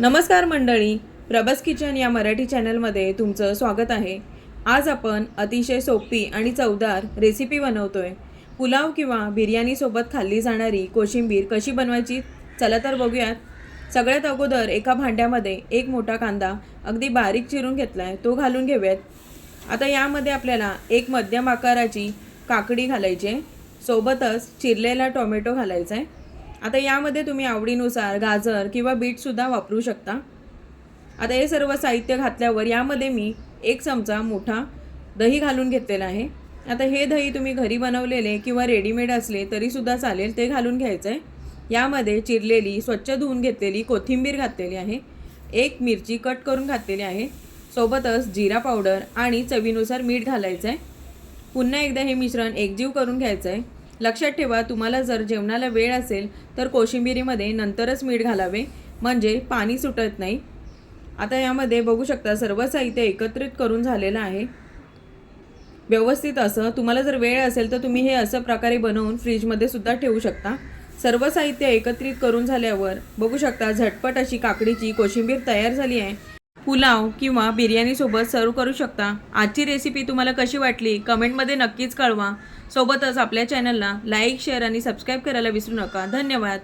नमस्कार मंडळी प्रभास किचन या मराठी चॅनलमध्ये तुमचं स्वागत आहे. आज आपण अतिशय सोपी आणि चवदार रेसिपी बनवतोय. पुलाव किंवा बिर्याणीसोबत खाल्ली जाणारी कोशिंबीर कशी बनवायची? चला तर बघूयात. सगळ्यात अगोदर एका भांड्यामध्ये एक मोठा कांदा अगदी बारीक चिरून घेतला आहे तो घालून घेऊयात. आता यामध्ये आपल्याला एक मध्यम आकाराची काकडी घालायची आहे. सोबतच चिरलेला टोमॅटो घालायचा आहे. आता यामध्ये तुम्ही आवडीनुसार गाजर किंवा बीटसुद्धा वापरू शकता. आता हे सर्व साहित्य घातल्यावर यामध्ये मी एक चमचा मोठा दही घालून घेतलेला आहे. आता हे दही तुम्ही घरी बनवलेले किंवा रेडीमेड असले तरीसुद्धा चालेल ते घालून घ्यायचं आहे यामध्ये चिरलेली स्वच्छ धुवून घेतलेली कोथिंबीर घातलेली आहे. एक मिरची कट करून घातलेली आहे. सोबतच जिरा पावडर आणि चवीनुसार मीठ घालायचं आहे पुन्हा एकदा हे मिश्रण एकजीव करून घ्यायचं आहे लक्षात ठेवा तुम्हाला जर जेवणाला वेळ असेल तर कोशिंबिरीमध्ये नंतरच मीठ घालावे. म्हणजे पाणी सुटत नाही. आता यामध्ये बघू शकता सर्व साहित्य एकत्रित करून झालेलं आहे. व्यवस्थित असं तुम्हाला जर वेळ असेल तर तुम्ही हे असं प्रकारे बनवून फ्रीजमध्ये सुद्धा ठेवू शकता. सर्व साहित्य एकत्रित करून झाल्यावर बघू शकता झटपट अशी काकडीची कोशिंबीर तयार झाली आहे. पुलाव किंवा बिर्याणीसोबत सर्व करू शकता. आजची रेसिपी तुम्हाला कशी वाटली कमेंटमध्ये नक्कीच कळवा. सोबतच आपल्या चॅनलला लाईक शेअर आणि सबस्क्राईब करायला विसरू नका. धन्यवाद.